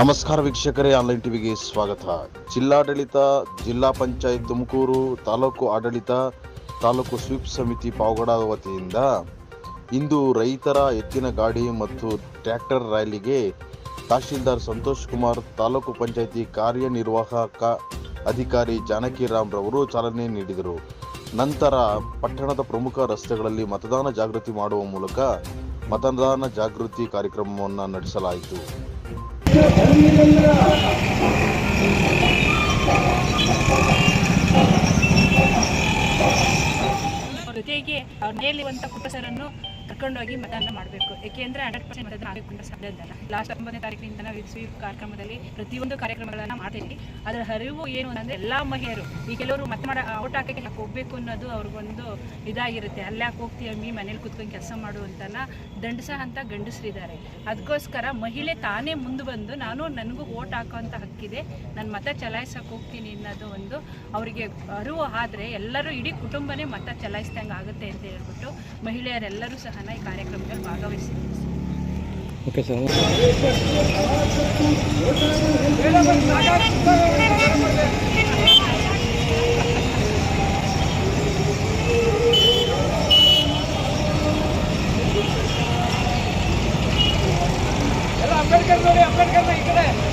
ನಮಸ್ಕಾರ ವೀಕ್ಷಕರೇ, ಆನ್ಲೈನ್ ಟಿವಿಗೆ ಸ್ವಾಗತ. ಜಿಲ್ಲಾಡಳಿತ, ಜಿಲ್ಲಾ ಪಂಚಾಯತ್ ತುಮಕೂರು, ತಾಲೂಕು ಆಡಳಿತ, ತಾಲೂಕು ಸ್ವೀಪ್ ಸಮಿತಿ ಪಾವಗಡ ವತಿಯಿಂದ ಇಂದು ರೈತರ ಎತ್ತಿನ ಗಾಡಿ ಮತ್ತು ಟ್ರ್ಯಾಕ್ಟರ್ ರ್ಯಾಲಿಗೆ ತಹಶೀಲ್ದಾರ್ ಸಂತೋಷ್ ಕುಮಾರ್, ತಾಲೂಕು ಪಂಚಾಯಿತಿ ಕಾರ್ಯನಿರ್ವಾಹಕ ಅಧಿಕಾರಿ ಜಾನಕಿರಾಮ್ ರವರು ಚಾಲನೆ ನೀಡಿದರು. ನಂತರ ಪಟ್ಟಣದ ಪ್ರಮುಖ ರಸ್ತೆಗಳಲ್ಲಿ ಮತದಾನ ಜಾಗೃತಿ ಮಾಡುವ ಮೂಲಕ ಮತದಾನ ಜಾಗೃತಿ ಕಾರ್ಯಕ್ರಮವನ್ನು ನಡೆಸಲಾಯಿತು. ಜೊತೆಗೆ ಅವ್ರ ಪುಟ್ಟ ಕುಟುಂಬಸ್ಥರನ್ನು ಕರ್ಕೊಂಡೋಗಿ ಮತದಾನ ಮಾಡಬೇಕು. ಏಕೆಂದ್ರೆ ಹಂಡ್ರೆಡ್ ಪರ್ಸೆಂಟ್ ಮತದಾನ ಆಗಬೇಕು ಸಾಧ್ಯ ಇಲ್ಲ. ಲಾಸ್ಟ್ ಒಂಬತ್ತನೇ ತಾರೀಕಿನಿಂದ ನಾವು ಸ್ವೀಪ್ ಕಾರ್ಯಕ್ರಮದಲ್ಲಿ ಪ್ರತಿಯೊಂದು ಕಾರ್ಯಕ್ರಮಗಳನ್ನು ಮಾಡ್ತೀವಿ. ಅದರ ಹರಿವು ಏನು ಅಂದರೆ ಎಲ್ಲ ಮಹಿಳೆಯರು, ಈ ಕೆಲವರು ಮತ ಮಾಡ, ಓಟ್ ಹಾಕಕ್ಕೆ ಹೋಗ್ಬೇಕು ಅನ್ನೋದು ಅವ್ರಿಗೊಂದು ಇದಾಗಿರುತ್ತೆ. ಅಲ್ಲಿ ಯಾಕೆ ಹೋಗ್ತೀವಿ ಮನೇಲಿ ಕುತ್ಕೊಂಡು ಕೆಲಸ ಮಾಡು ಅಂತನ ದಂಡಸ ಅಂತ ಗಂಡಸರಿದ್ದಾರೆ ಅದಕ್ಕೋಸ್ಕರ ಮಹಿಳೆ ತಾನೇ ಮುಂದೆ ಬಂದು, ನಾನು ನನಗೂ ಓಟ್ ಹಾಕೋಂಥ ಹಕ್ಕಿದೆ. ನಾನು ಮತ ಚಲಾಯಿಸಕ್ಕೆ ಹೋಗ್ತೀನಿ ಅನ್ನೋದು ಒಂದು ಅವರಿಗೆ ಅರಿವು ಆದರೆ ಎಲ್ಲರೂ ಇಡೀ ಕುಟುಂಬನೇ ಮತ ಚಲಾಯಿಸ್ದಂಗೆ ಆಗುತ್ತೆ ಅಂತ ಹೇಳ್ಬಿಟ್ಟು ಮಹಿಳೆಯರೆಲ್ಲರೂ ಸಹ ओके सर। अंबेडकर अंबेडकर इकड़े।